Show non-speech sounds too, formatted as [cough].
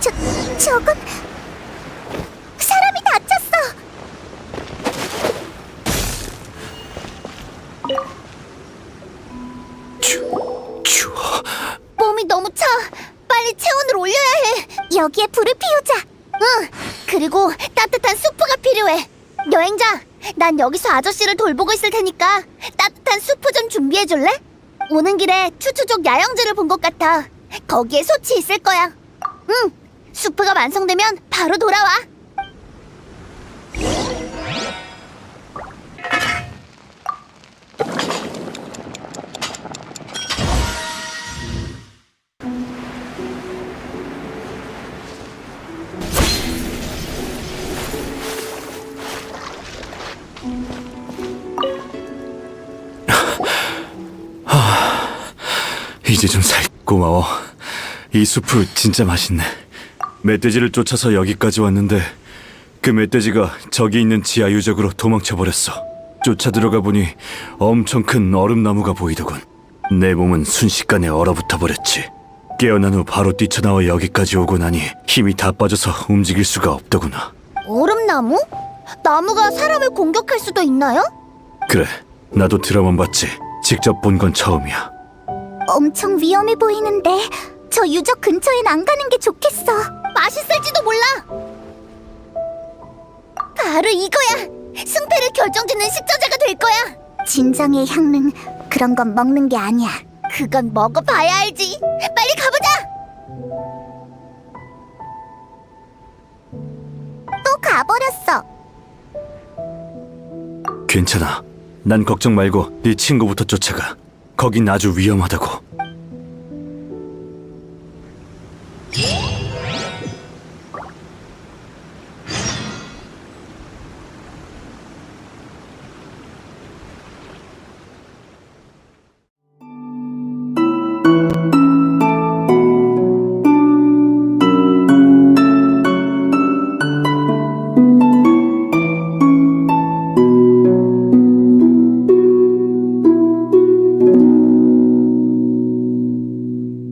저, 저건 사람이 다쳤어. 추, 추워. 몸이 너무 차. 빨리 체온을 올려야 해. 여기에 불을 피우자. 응. 그리고 따뜻한 수프가 필요해. 여행자, 난 여기서 아저씨를 돌보고 있을 테니까 따뜻한 수프 좀 준비해 줄래? 오는 길에 추추족 야영지를 본 것 같아. 거기에 소치 있을 거야. 응. 수프가 완성되면 바로 돌아와. [laughs] 이제 좀 살 고마워. 이 수프 진짜 맛있네. 멧돼지를 쫓아서 여기까지 왔는데 그 멧돼지가 저기 있는 지하 유적으로 도망쳐 버렸어. 쫓아 들어가 보니 엄청 큰 얼음나무가 보이더군. 내 몸은 순식간에 얼어붙어 버렸지. 깨어난 후 바로 뛰쳐나와 여기까지 오고 나니 힘이 다 빠져서 움직일 수가 없더구나. 얼음나무? 나무가 사람을 공격할 수도 있나요? 그래, 나도 드라마만 봤지. 직접 본 건 처음이야. 엄청 위험해 보이는데 저 유적 근처엔 안 가는 게 좋겠어. 몰라. 바로 이거야. 승패를 결정짓는 식저제가 될 거야. 진정의 향은 그런 건 먹는 게 아니야. 그건 먹어봐야 알지. 빨리 가보자. 또 가버렸어. 괜찮아. 난 걱정 말고 네 친구부터 쫓아가. 거긴 아주 위험하다고. Música